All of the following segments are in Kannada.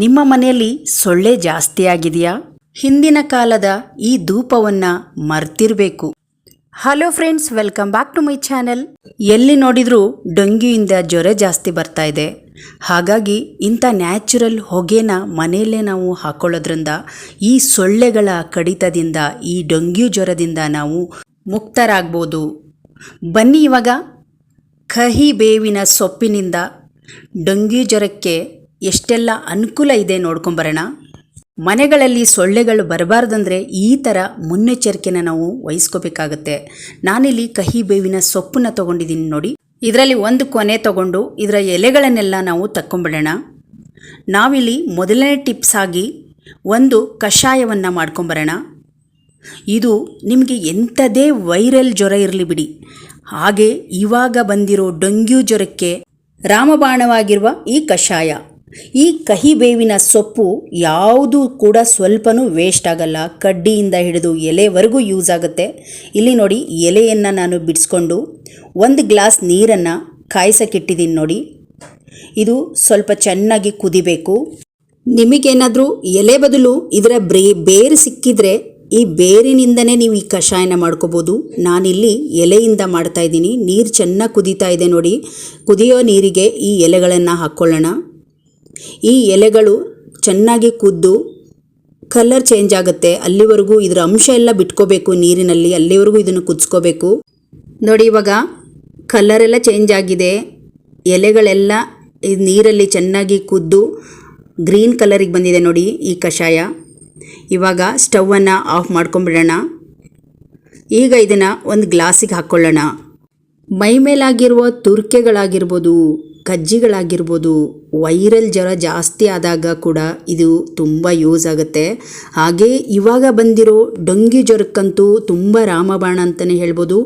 ನಿಮ್ಮ ಮನೆಯಲ್ಲಿ ಸೊಳ್ಳೆ ಜಾಸ್ತಿ ಆಗಿದೆಯಾ ಹಿಂದಿನ ಕಾಲದ ಈ ಧೂಪವನ್ನು ಮರ್ತಿರಬೇಕು. Hello friends welcome back to my channel ಎಲ್ಲಿ ನೋಡಿದರೂ ಡೊಂಗ್ಯೂಯಿಂದ ಜ್ವರ ಜಾಸ್ತಿ ಬರ್ತಾ ಇದೆ. ಹಾಗಾಗಿ ಇಂಥ ನ್ಯಾಚುರಲ್ ಹೊಗೆನ ಮನೆಯಲ್ಲೇ ನಾವು ಹಾಕೊಳ್ಳೋದ್ರಿಂದ ಈ ಸೊಳ್ಳೆಗಳ ಕಡಿತದಿಂದ, ಈ ಡೆಂಗ್ಯೂ ಜ್ವರದಿಂದ ನಾವು ಮುಕ್ತರಾಗ್ಬೋದು. ಬನ್ನಿ ಇವಾಗ ಕಹಿ ಬೇವಿನ ಸೊಪ್ಪಿನಿಂದ ಡೆಂಗ್ಯೂ ಜ್ವರಕ್ಕೆ ಎಷ್ಟೆಲ್ಲ ಅನುಕೂಲ ಇದೆ ನೋಡ್ಕೊಂಬರೋಣ. ಮನೆಗಳಲ್ಲಿ ಸೊಳ್ಳೆಗಳು ಬರಬಾರ್ದಂದ್ರೆ ಈ ಥರ ಮುನ್ನೆಚ್ಚರಿಕೆನ ನಾವು ವಹಿಸ್ಕೋಬೇಕಾಗತ್ತೆ. ನಾನಿಲ್ಲಿ ಕಹಿ ಬೇವಿನ ಸೊಪ್ಪನ್ನ ತೊಗೊಂಡಿದ್ದೀನಿ ನೋಡಿ. ಇದರಲ್ಲಿ ಒಂದು ಕೊನೆ ತಗೊಂಡು ಇದರ ಎಲೆಗಳನ್ನೆಲ್ಲ ನಾವು ತಕ್ಕೊಂಬಿಡೋಣ. ನಾವಿಲ್ಲಿ ಮೊದಲನೇ ಟಿಪ್ಸ್ ಆಗಿ ಒಂದು ಕಷಾಯವನ್ನು ಮಾಡ್ಕೊಂಬರೋಣ. ಇದು ನಿಮಗೆ ಎಂಥದೇ ವೈರಲ್ ಜ್ವರ ಇರಲಿ ಬಿಡಿ. ಹಾಗೆ ಇವಾಗ ಬಂದಿರೋ ಡೊಂಗ್ಯೂ ಜ್ವರಕ್ಕೆ ರಾಮಬಾಣವಾಗಿರುವ ಈ ಕಷಾಯ. ಈ ಕಹಿ ಬೇವಿನ ಸೊಪ್ಪು ಯಾವುದು ಕೂಡ ಸ್ವಲ್ಪನೂ ವೇಸ್ಟ್ ಆಗಲ್ಲ. ಕಡ್ಡಿಯಿಂದ ಹಿಡಿದು ಎಲೆವರೆಗೂ ಯೂಸ್ ಆಗುತ್ತೆ. ಇಲ್ಲಿ ನೋಡಿ, ಎಲೆಯನ್ನು ನಾನು ಬಿಡಿಸ್ಕೊಂಡು ಒಂದು ಗ್ಲಾಸ್ ನೀರನ್ನು ಕಾಯಿಸಕ್ಕಿಟ್ಟಿದ್ದೀನಿ ನೋಡಿ. ಇದು ಸ್ವಲ್ಪ ಚೆನ್ನಾಗಿ ಕುದಿಬೇಕು. ನಿಮಗೇನಾದರೂ ಎಲೆ ಬದಲು ಇದರ ಬ್ರೇ, ಬೇರು ಸಿಕ್ಕಿದ್ರೆ ಈ ಬೇರಿನಿಂದನೇ ನೀವು ಈ ಕಷಾಯನ ಮಾಡ್ಕೋಬೋದು. ನಾನಿಲ್ಲಿ ಎಲೆಯಿಂದ ಮಾಡ್ತಾ ಇದ್ದೀನಿ. ನೀರು ಚೆನ್ನಾಗಿ ಕುದೀತಾ ಇದೆ ನೋಡಿ. ಕುದಿಯೋ ನೀರಿಗೆ ಈ ಎಲೆಗಳನ್ನು ಹಾಕ್ಕೊಳ್ಳೋಣ. ಈ ಎಲೆಗಳು ಚೆನ್ನಾಗಿ ಕುದ್ದು ಕಲರ್ ಚೇಂಜ್ ಆಗುತ್ತೆ. ಅಲ್ಲಿವರೆಗೂ ಇದರ ಅಂಶ ಎಲ್ಲ ಬಿಟ್ಕೋಬೇಕು ನೀರಿನಲ್ಲಿ, ಅಲ್ಲಿವರೆಗೂ ಇದನ್ನು ಕುದಿಸ್ಕೋಬೇಕು. ನೋಡಿ ಇವಾಗ ಕಲರ್ ಎಲ್ಲ ಚೇಂಜ್ ಆಗಿದೆ. ಎಲೆಗಳೆಲ್ಲ ಇದು ನೀರಲ್ಲಿ ಚೆನ್ನಾಗಿ ಕುದ್ದು ಗ್ರೀನ್ ಕಲರಿಗೆ ಬಂದಿದೆ ನೋಡಿ ಈ ಕಷಾಯ. ಇವಾಗ ಸ್ಟವನ್ನು ಆಫ್ ಮಾಡ್ಕೊಂಬಿಡೋಣ. ಈಗ ಇದನ್ನು ಒಂದು ಗ್ಲಾಸಿಗೆ ಹಾಕ್ಕೊಳ್ಳೋಣ. ಮೈ ಮೇಲಾಗಿರುವ ತುರ್ಕೆಗಳಾಗಿರ್ಬೋದು ಕಜ್ಜಿಗಳಾಗಿರ್ಬೋದು, ವೈರಲ್ ಜ್ವರ ಜಾಸ್ತಿ ಆದಾಗ ಕೂಡ ಇದು ತುಂಬ ಯೂಸ್ ಆಗುತ್ತೆ. ಹಾಗೆ ಇವಾಗ ಬಂದಿರೋ ಡೊಂಗಿ ಜ್ವರಕ್ಕಂತೂ ತುಂಬ ರಾಮಬಾಣ ಅಂತಲೇ ಹೇಳ್ಬೋದು.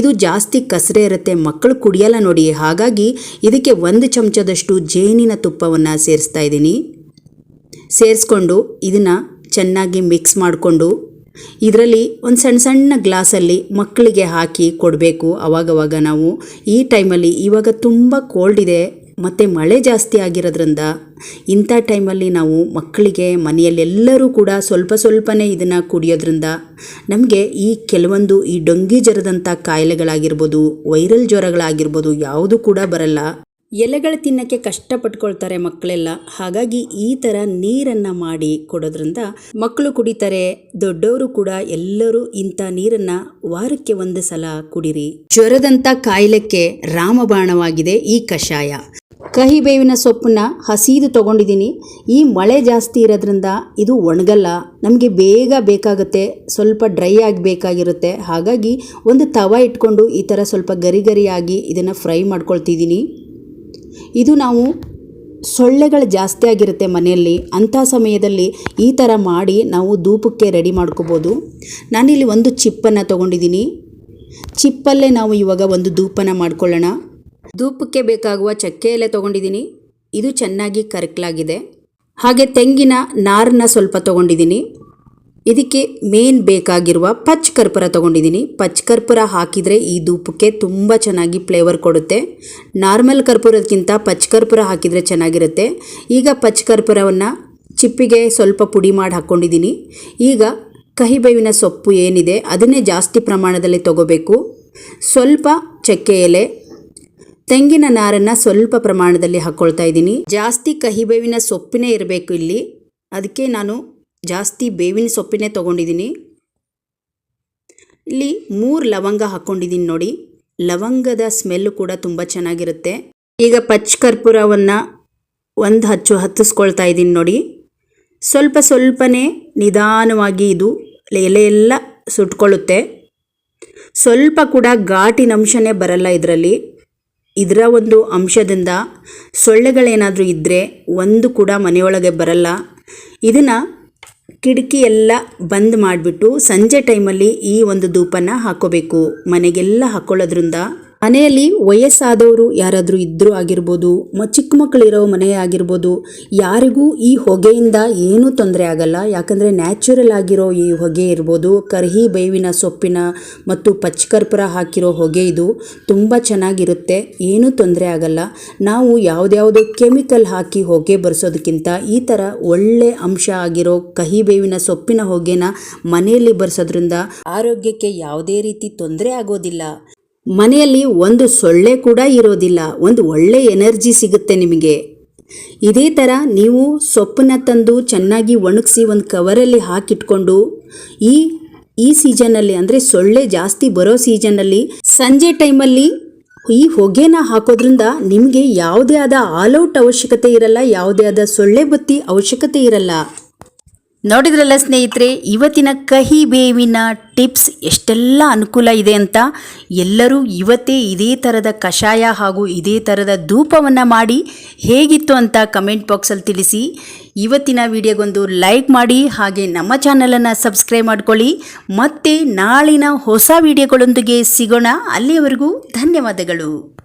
ಇದು ಜಾಸ್ತಿ ಕಸರೆ ಇರುತ್ತೆ ಮಕ್ಕಳು ಕುಡಿಯಲ್ಲ ನೋಡಿ. ಹಾಗಾಗಿ ಇದಕ್ಕೆ ಒಂದು ಚಮಚದಷ್ಟು ಜೇನಿನ ತುಪ್ಪವನ್ನು ಸೇರಿಸ್ತಾ ಇದ್ದೀನಿ. ಸೇರಿಸ್ಕೊಂಡು ಇದನ್ನು ಚೆನ್ನಾಗಿ ಮಿಕ್ಸ್ ಮಾಡಿಕೊಂಡು ಇದರಲ್ಲಿ ಒಂದು ಸಣ್ಣ ಸಣ್ಣ ಗ್ಲಾಸಲ್ಲಿ ಮಕ್ಕಳಿಗೆ ಹಾಕಿ ಕೊಡಬೇಕು. ಅವಾಗವಾಗ ನಾವು ಈ ಟೈಮಲ್ಲಿ ಇವಾಗ ತುಂಬ ಕೋಲ್ಡ್ ಇದೆ, ಮತ್ತು ಮಳೆ ಜಾಸ್ತಿ ಆಗಿರೋದ್ರಿಂದ ಇಂಥ ಟೈಮಲ್ಲಿ ನಾವು ಮಕ್ಕಳಿಗೆ ಮನೆಯಲ್ಲೆಲ್ಲರೂ ಕೂಡ ಸ್ವಲ್ಪ ಸ್ವಲ್ಪನೇ ಇದನ್ನು ಕುಡಿಯೋದ್ರಿಂದ ನಮಗೆ ಈ ಕೆಲವೊಂದು ಈ ಡೊಂಗಿ ಜ್ವರದಂಥ ಕಾಯಿಲೆಗಳಾಗಿರ್ಬೋದು, ವೈರಲ್ ಜ್ವರಗಳಾಗಿರ್ಬೋದು ಯಾವುದು ಕೂಡ ಬರಲ್ಲ. ಎಲೆಗಳು ತಿನ್ನಕ್ಕೆ ಕಷ್ಟಪಟ್ಕೊಳ್ತಾರೆ ಮಕ್ಕಳೆಲ್ಲ. ಹಾಗಾಗಿ ಈ ಥರ ನೀರನ್ನು ಮಾಡಿ ಕೊಡೋದ್ರಿಂದ ಮಕ್ಕಳು ಕುಡಿತಾರೆ, ದೊಡ್ಡವರು ಕೂಡ ಎಲ್ಲರೂ ಇಂಥ ನೀರನ್ನು ವಾರಕ್ಕೆ ಒಂದು ಸಲ ಕುಡಿರಿ. ಜ್ವರದಂಥ ಕಾಯಿಲೆಕ್ಕೆ ರಾಮಬಾಣವಾಗಿದೆ ಈ ಕಷಾಯ. ಕಹಿ ಬೇವಿನ ಸೊಪ್ಪನ್ನ ಹಸಿದು ತೊಗೊಂಡಿದ್ದೀನಿ. ಈ ಮಳೆ ಜಾಸ್ತಿ ಇರೋದ್ರಿಂದ ಇದು ಒಣಗಲ್ಲ. ನಮಗೆ ಬೇಗ ಬೇಕಾಗುತ್ತೆ, ಸ್ವಲ್ಪ ಡ್ರೈ ಆಗಬೇಕಾಗಿರುತ್ತೆ ಹಾಗಾಗಿ ಒಂದು ತವ ಇಟ್ಕೊಂಡು ಈ ಥರ ಸ್ವಲ್ಪ ಗರಿ ಗರಿಯಾಗಿ ಇದನ್ನು ಫ್ರೈ ಮಾಡ್ಕೊಳ್ತಿದ್ದೀನಿ. ಇದು ನಾವು ಸೊಳ್ಳೆಗಳು ಜಾಸ್ತಿ ಆಗಿರುತ್ತೆ ಮನೆಯಲ್ಲಿ, ಅಂಥ ಸಮಯದಲ್ಲಿ ಈ ಥರ ಮಾಡಿ ನಾವು ಧೂಪಕ್ಕೆ ರೆಡಿ ಮಾಡ್ಕೋಬೋದು. ನಾನಿಲ್ಲಿ ಒಂದು ಚಿಪ್ಪನ್ನು ತೊಗೊಂಡಿದ್ದೀನಿ. ಚಿಪ್ಪಲ್ಲೇ ನಾವು ಇವಾಗ ಒಂದು ಧೂಪನ ಮಾಡ್ಕೊಳ್ಳೋಣ. ಧೂಪಕ್ಕೆ ಬೇಕಾಗುವ ಚಕ್ಕೆ ಎಲೆ ತೊಗೊಂಡಿದ್ದೀನಿ. ಇದು ಚೆನ್ನಾಗಿ ಕರಕಲಾಗಿದೆ. ಹಾಗೆ ತೆಂಗಿನ ನಾರನ್ನ ಸ್ವಲ್ಪ ತೊಗೊಂಡಿದ್ದೀನಿ. ಇದಕ್ಕೆ ಮೇನ್ ಬೇಕಾಗಿರುವ ಪಚ್ ಕರ್ಪೂರ ತೊಗೊಂಡಿದ್ದೀನಿ. ಪಚ್ ಕರ್ಪೂರ ಹಾಕಿದರೆ ಈ ಧೂಪಕ್ಕೆ ತುಂಬ ಚೆನ್ನಾಗಿ ಫ್ಲೇವರ್ ಕೊಡುತ್ತೆ. ನಾರ್ಮಲ್ ಕರ್ಪೂರಕ್ಕಿಂತ ಪಚ್ ಕರ್ಪೂರ ಹಾಕಿದರೆ ಚೆನ್ನಾಗಿರುತ್ತೆ. ಈಗ ಪಚ್ ಕರ್ಪೂರವನ್ನು ಚಿಪ್ಪಿಗೆ ಸ್ವಲ್ಪ ಪುಡಿ ಮಾಡಿ ಹಾಕ್ಕೊಂಡಿದ್ದೀನಿ ಈಗ ಕಹಿಬೇವಿನ ಸೊಪ್ಪು ಏನಿದೆ ಅದನ್ನೇ ಜಾಸ್ತಿ ಪ್ರಮಾಣದಲ್ಲಿ ತಗೋಬೇಕು. ಸ್ವಲ್ಪ ಚಕ್ಕೆ ಎಲೆ, ತೆಂಗಿನ ನಾರನ್ನು ಸ್ವಲ್ಪ ಪ್ರಮಾಣದಲ್ಲಿ ಹಾಕ್ಕೊಳ್ತಾ ಇದ್ದೀನಿ. ಜಾಸ್ತಿ ಕಹಿಬೇವಿನ ಸೊಪ್ಪಿನೇ ಇರಬೇಕು ಇಲ್ಲಿ. ಅದಕ್ಕೆ ನಾನು ಜಾಸ್ತಿ ಬೇವಿನ ಸೊಪ್ಪಿನೇ ತೊಗೊಂಡಿದ್ದೀನಿ. ಇಲ್ಲಿ ಮೂರು ಲವಂಗ ಹಾಕ್ಕೊಂಡಿದ್ದೀನಿ ನೋಡಿ. ಲವಂಗದ ಸ್ಮೆಲ್ಲು ಕೂಡ ತುಂಬ ಚೆನ್ನಾಗಿರುತ್ತೆ. ಈಗ ಪಚ್ಚ ಕರ್ಪೂರವನ್ನು ಒಂದು ಹಚ್ಚು ಹತ್ತಿಸ್ಕೊಳ್ತಾ ಇದ್ದೀನಿ ನೋಡಿ. ಸ್ವಲ್ಪ ಸ್ವಲ್ಪನೇ ನಿಧಾನವಾಗಿ ಇದು ಎಲೆಯೆಲ್ಲ ಸುಟ್ಕೊಳ್ಳುತ್ತೆ. ಸ್ವಲ್ಪ ಕೂಡ ಘಾಟಿನ ಅಂಶನೇ ಬರಲ್ಲ ಇದರಲ್ಲಿ. ಇದರ ಒಂದು ಅಂಶದಿಂದ ಸೊಳ್ಳೆಗಳೇನಾದರೂ ಇದ್ದರೆ ಒಂದು ಕೂಡ ಮನೆಯೊಳಗೆ ಬರಲ್ಲ. ಇದನ್ನು ಕಿಟಕಿ ಎಲ್ಲ ಬಂದ್ ಮಾಡಿಬಿಟ್ಟು ಸಂಜೆ ಟೈಮಲ್ಲಿ ಈ ಒಂದು ಧೂಪನ ಹಾಕ್ಕೋಬೇಕು ಮನೆಗೆಲ್ಲ ಹಾಕ್ಕೊಳ್ಳೋದ್ರಿಂದ ಮನೆಯಲ್ಲಿ ವಯಸ್ಸಾದವರು ಯಾರಾದರೂ ಇದ್ದರೂ ಆಗಿರ್ಬೋದು, ಮ, ಚಿಕ್ಕ ಮಕ್ಕಳಿರೋ ಮನೆ ಆಗಿರ್ಬೋದು, ಯಾರಿಗೂ ಈ ಹೊಗೆಯಿಂದ ಏನೂ ತೊಂದರೆ ಆಗಲ್ಲ. ಯಾಕಂದರೆ ನ್ಯಾಚುರಲ್ ಆಗಿರೋ ಈ ಹೊಗೆ ಇರ್ಬೋದು, ಕರ್ಹಿ ಬೇವಿನ ಸೊಪ್ಪಿನ ಮತ್ತು ಪಚ್ಚಕರ್ಪೂರ ಹಾಕಿರೋ ಹೊಗೆ ಇದು ತುಂಬ ಚೆನ್ನಾಗಿರುತ್ತೆ, ಏನೂ ತೊಂದರೆ ಆಗಲ್ಲ. ನಾವು ಯಾವುದ್ಯಾವುದೋ ಕೆಮಿಕಲ್ ಹಾಕಿ ಹೊಗೆ ಬರ್ಸೋದಕ್ಕಿಂತ ಈ ಥರ ಒಳ್ಳೆ ಅಂಶ ಆಗಿರೋ ಕಹಿ ಬೇವಿನ ಸೊಪ್ಪಿನ ಹೊಗೆನ ಮನೆಯಲ್ಲಿ ಬರ್ಸೋದ್ರಿಂದ ಆರೋಗ್ಯಕ್ಕೆ ಯಾವುದೇ ರೀತಿ ತೊಂದರೆ ಆಗೋದಿಲ್ಲ. ಮನೆಯಲ್ಲಿ ಒಂದು ಸೊಳ್ಳೆ ಕೂಡ ಇರೋದಿಲ್ಲ, ಒಂದು ಒಳ್ಳೆ ಎನರ್ಜಿ ಸಿಗುತ್ತೆ ನಿಮಗೆ. ಇದೇ ಥರ ನೀವು ಸೊಪ್ಪನ್ನ ತಂದು ಚೆನ್ನಾಗಿ ಒಣಗಿಸಿ ಒಂದು ಕವರಲ್ಲಿ ಹಾಕಿಟ್ಕೊಂಡು, ಈ ಈ ಸೀಸನಲ್ಲಿ ಅಂದರೆ ಸೊಳ್ಳೆ ಜಾಸ್ತಿ ಬರೋ ಸೀಸನಲ್ಲಿ ಸಂಜೆ ಟೈಮಲ್ಲಿ ಈ ಹೊಗೆನ ಹಾಕೋದ್ರಿಂದ ನಿಮಗೆ ಯಾವುದೇ ಆದ ಆಲ್ಔಟ್ ಅವಶ್ಯಕತೆ ಇರಲ್ಲ, ಯಾವುದೇ ಆದ ಸೊಳ್ಳೆ ಬತ್ತಿ ಅವಶ್ಯಕತೆ ಇರಲ್ಲ. ನೋಡಿದ್ರಲ್ಲ ಸ್ನೇಹಿತರೆ, ಇವತ್ತಿನ ಕಹಿ ಬೇವಿನ ಟಿಪ್ಸ್ ಎಷ್ಟೆಲ್ಲ ಅನುಕೂಲ ಇದೆ ಅಂತ? ಎಲ್ಲರೂ ಇವತ್ತೇ ಇದೇ ಥರದ ಕಷಾಯ ಹಾಗೂ ಇದೇ ಥರದ ಧೂಪವನ್ನು ಮಾಡಿ ಹೇಗಿತ್ತು ಅಂತ ಕಮೆಂಟ್ ಬಾಕ್ಸಲ್ಲಿ ತಿಳಿಸಿ. ಇವತ್ತಿನ ವಿಡಿಯೋಗೊಂದು ಲೈಕ್ ಮಾಡಿ, ಹಾಗೆ ನಮ್ಮ ಚಾನಲನ್ನು ಸಬ್ಸ್ಕ್ರೈಬ್ ಮಾಡ್ಕೊಳ್ಳಿ. ಮತ್ತು ನಾಳಿನ ಹೊಸ ವಿಡಿಯೋಗಳೊಂದಿಗೆ ಸಿಗೋಣ. ಅಲ್ಲಿಯವರೆಗೂ ಧನ್ಯವಾದಗಳು.